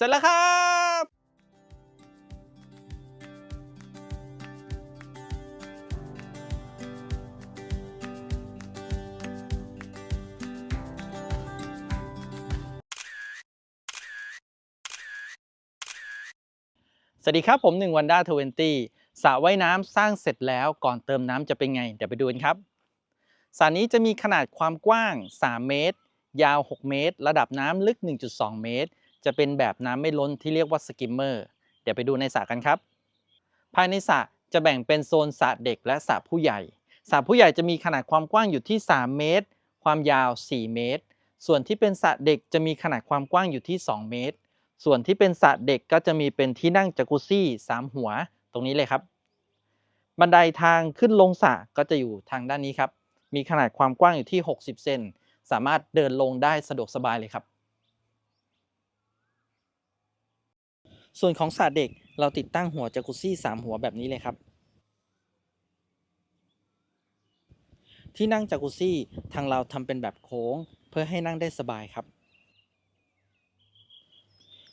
เสร็จแล้วครับสวัสดีครับ ผมหนึ่งวันด้าทเวนตี้สระว่ายน้ำสร้างเสร็จแล้วก่อนเติมน้ำจะเป็นไง เดี๋ยวไปดูกันครับสระนี้จะมีขนาดความกว้าง 3 เมตร ยาว 6 เมตร ระดับน้ำลึก 1.2 เมตร จะเป็นแบบน้ำไม่ล้นที่เรียกว่าสกิมเมอร์เดี๋ยวไปดูในสระกันครับ ภายในสระจะแบ่งเป็นโซนสระเด็กและสระผู้ใหญ่สระผู้ใหญ่จะมีขนาดความกว้างอยู่ที่ 3 เมตร ความยาว 4 เมตร ส่วนที่เป็นสระเด็กจะมีขนาดความกว้างอยู่ที่ 2 เมตร ส่วนที่เป็นสระเด็กก็จะมีเป็นที่นั่งจักรุซี่สามหัว ตรงนี้เลยครับ บันไดทางขึ้นลงสระก็จะอยู่ทางด้านนี้ครับ มีขนาดความกว้างอยู่ที่ 60 เซน สามารถเดินลงได้สะดวกสบายเลยครับ ส่วนของสระเด็กเราติดตั้งหัวจักรุซี่ 3 หัวแบบนี้เลยครับ ที่นั่งจักรุซี่ทางเราทำเป็นแบบโค้ง เพื่อให้นั่งได้สบายครับ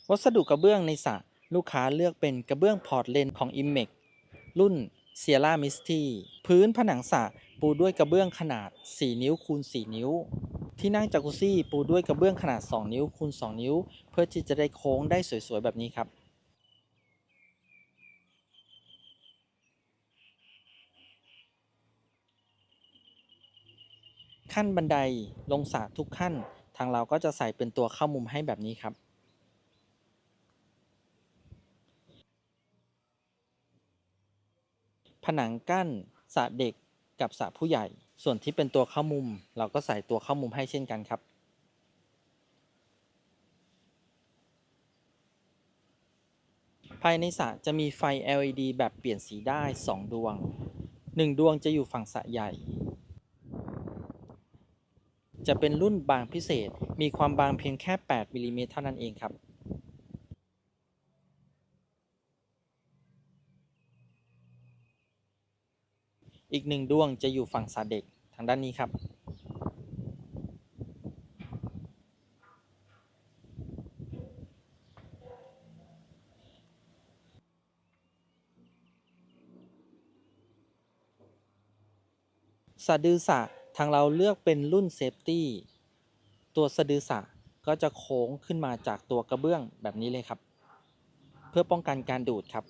วัสดุกระเบื้องในสระลูกค้าเลือกเป็นกระเบื้องพอร์ตเลนของ i m m e c รุ่น Sierra Misty พื้นผนังสระปูด้วยกระเบื้องขนาด 4 นิ้วคูณ 4 นิ้ว ที่นั่งจากุซี่ปูด้วยกระเบื้องขนาด 2 นิ้วคูณ 2 นิ้ว เพื่อที่จะได้โค้งได้สวยๆ แบบนี้ครับ ขั้นบันไดลงสระทุกขั้น ทางเราก็จะใส่เป็นตัวเข้ามุมให้แบบนี้ครับ ผนังกั้นสระเด็กกับสระผู้ใหญ่ ส่วนที่เป็นตัวเข้ามุม เราก็ใส่ตัวเข้ามุมให้เช่นกันครับภายในสระจะมีไฟ LED แบบเปลี่ยนสีได้ 2 ดวง 1 ดวงจะอยู่ฝั่งสระใหญ่ จะเป็นรุ่นบางพิเศษ มีความบางเพียงแค่ 8มิลลิเมตรเท่านั้นเองครับอีกหนึ่งดวงจะอยู่ฝั่งสระเด็กทางด้านนี้ครับ สะดือสะ ทางเราเลือกเป็นรุ่นเซฟตี้ตัวสะดือสะก็จะโค้งขึ้นมาจากตัวกระเบื้องแบบนี้เลยครับ เพื่อป้องกันการดูดครับ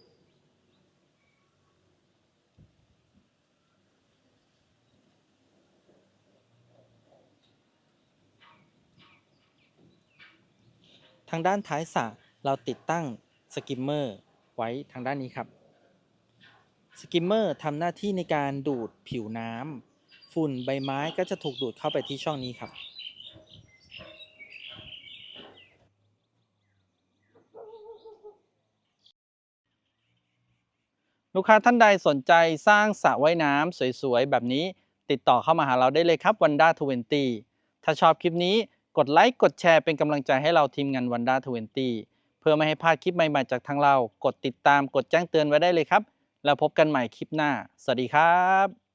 ทางด้านท้ายสะเราติดตั้งสกิมเมอร์ไว้ทางด้านนี้ครับ สกิมเมอร์ทำหน้าที่ในการดูดผิวน้ำ ฝุ่นใบไม้ก็จะถูกดูดเข้าไปที่ช่องนี้ครับ ลูกค้าท่านใดสนใจสร้างสระว่ายน้ำสวยๆ แบบนี้ติดต่อเข้ามาหาเราได้เลยครับวันด้าทเวนตี้ถ้าชอบคลิปนี้กดไลค์กดแชร์เป็นกำลังใจให้เราทีมงานวันด้าทเวนตี้เพื่อไม่ให้พลาดคลิปใหม่ๆจากทางเรา กดติดตามกดแจ้งเตือนไว้ได้เลยครับ แล้วพบกันใหม่คลิปหน้า สวัสดีครับ